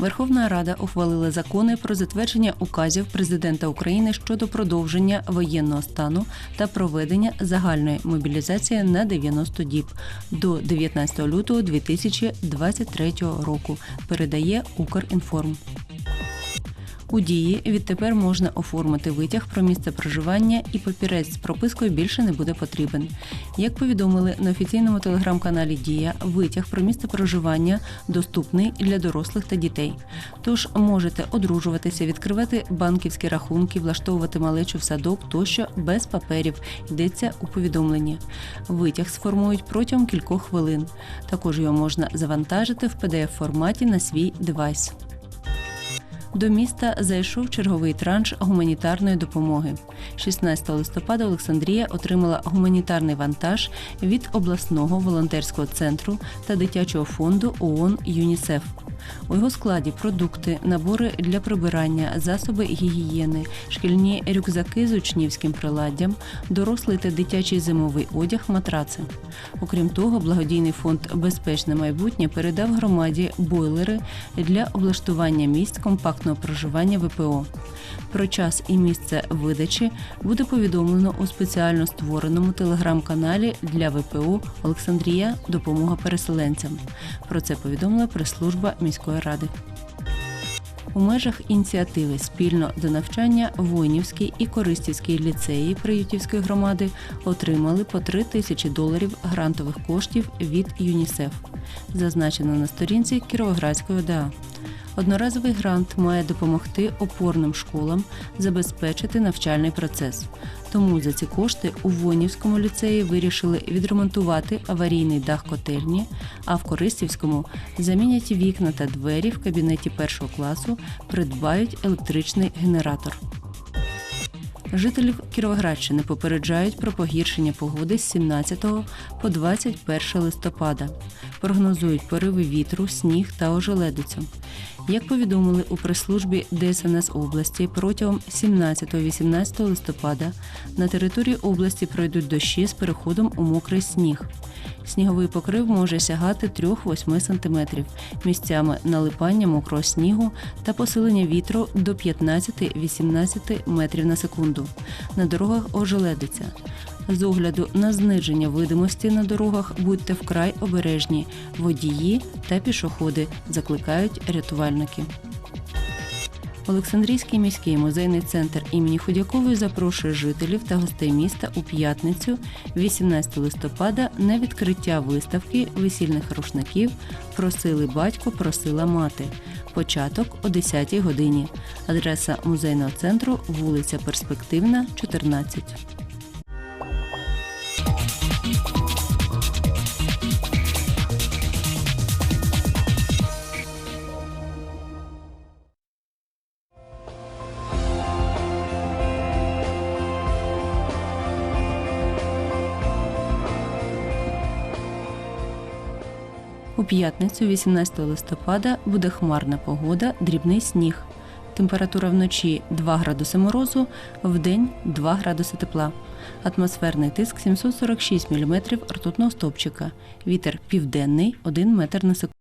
Верховна Рада ухвалила закони про затвердження указів президента України щодо продовження воєнного стану та проведення загальної мобілізації на 90 діб до 19 лютого 2023 року. Передає Укрінформ. У дії відтепер можна оформити витяг про місце проживання і папірець з пропискою більше не буде потрібен. Як повідомили на офіційному телеграм-каналі Дія, витяг про місце проживання доступний для дорослих та дітей. Тож можете одружуватися, відкривати банківські рахунки, влаштовувати малечу в садок тощо без паперів. Йдеться у повідомленні. Витяг сформують протягом кількох хвилин. Також його можна завантажити в pdf форматі на свій девайс. До міста зайшов черговий транш гуманітарної допомоги. 16 листопада Олександрія отримала гуманітарний вантаж від обласного волонтерського центру та дитячого фонду ООН ЮНІСЕФ. У його складі продукти, набори для прибирання, засоби гігієни, шкільні рюкзаки з учнівським приладдям, дорослий та дитячий зимовий одяг, матраци. Окрім того, благодійний фонд Безпечне майбутнє передав громаді бойлери для облаштування місць компактного проживання ВПО. Про час і місце видачі буде повідомлено у спеціально створеному телеграм-каналі для ВПО Олександрія Допомога переселенцям. Про це повідомила прес-служба міської ради. У межах ініціативи спільно до навчання воїнівський і користівський ліцеї Приютівської громади отримали по 3 тисячі доларів грантових коштів від ЮНІСЕФ. Зазначено на сторінці Кіровоградської ОДА. Одноразовий грант має допомогти опорним школам забезпечити навчальний процес. Тому за ці кошти у Вонівському ліцеї вирішили відремонтувати аварійний дах котельні, а в Користівському замінять вікна та двері в кабінеті першого класу, придбають електричний генератор. Жителів Кіровоградщини попереджають про погіршення погоди з 17 по 21 листопада. Прогнозують пориви вітру, сніг та ожеледицю. Як повідомили у прес-службі ДСНС області, протягом 17-18 листопада на території області пройдуть дощі з переходом у мокрий сніг. Сніговий покрив може сягати 3-8 см, місцями налипання мокрого снігу та посилення вітру до 15-18 метрів на секунду. На дорогах ожеледиться. З огляду на зниження видимості на дорогах будьте вкрай обережні. Водії та пішоходи закликають рятувальники. Олександрійський міський музейний центр імені Худякової запрошує жителів та гостей міста у п'ятницю, 18 листопада, на відкриття виставки весільних рушників Просили батько, просила мати. Початок о 10 годині. Адреса музейного центру вулиця Перспективна, 14. У п'ятницю, 18 листопада, буде хмарна погода, дрібний сніг. Температура вночі 2 градуси морозу, вдень 2 градуси тепла. Атмосферний тиск 746 мм ртутного стопчика. Вітер південний 1 метр на секунду.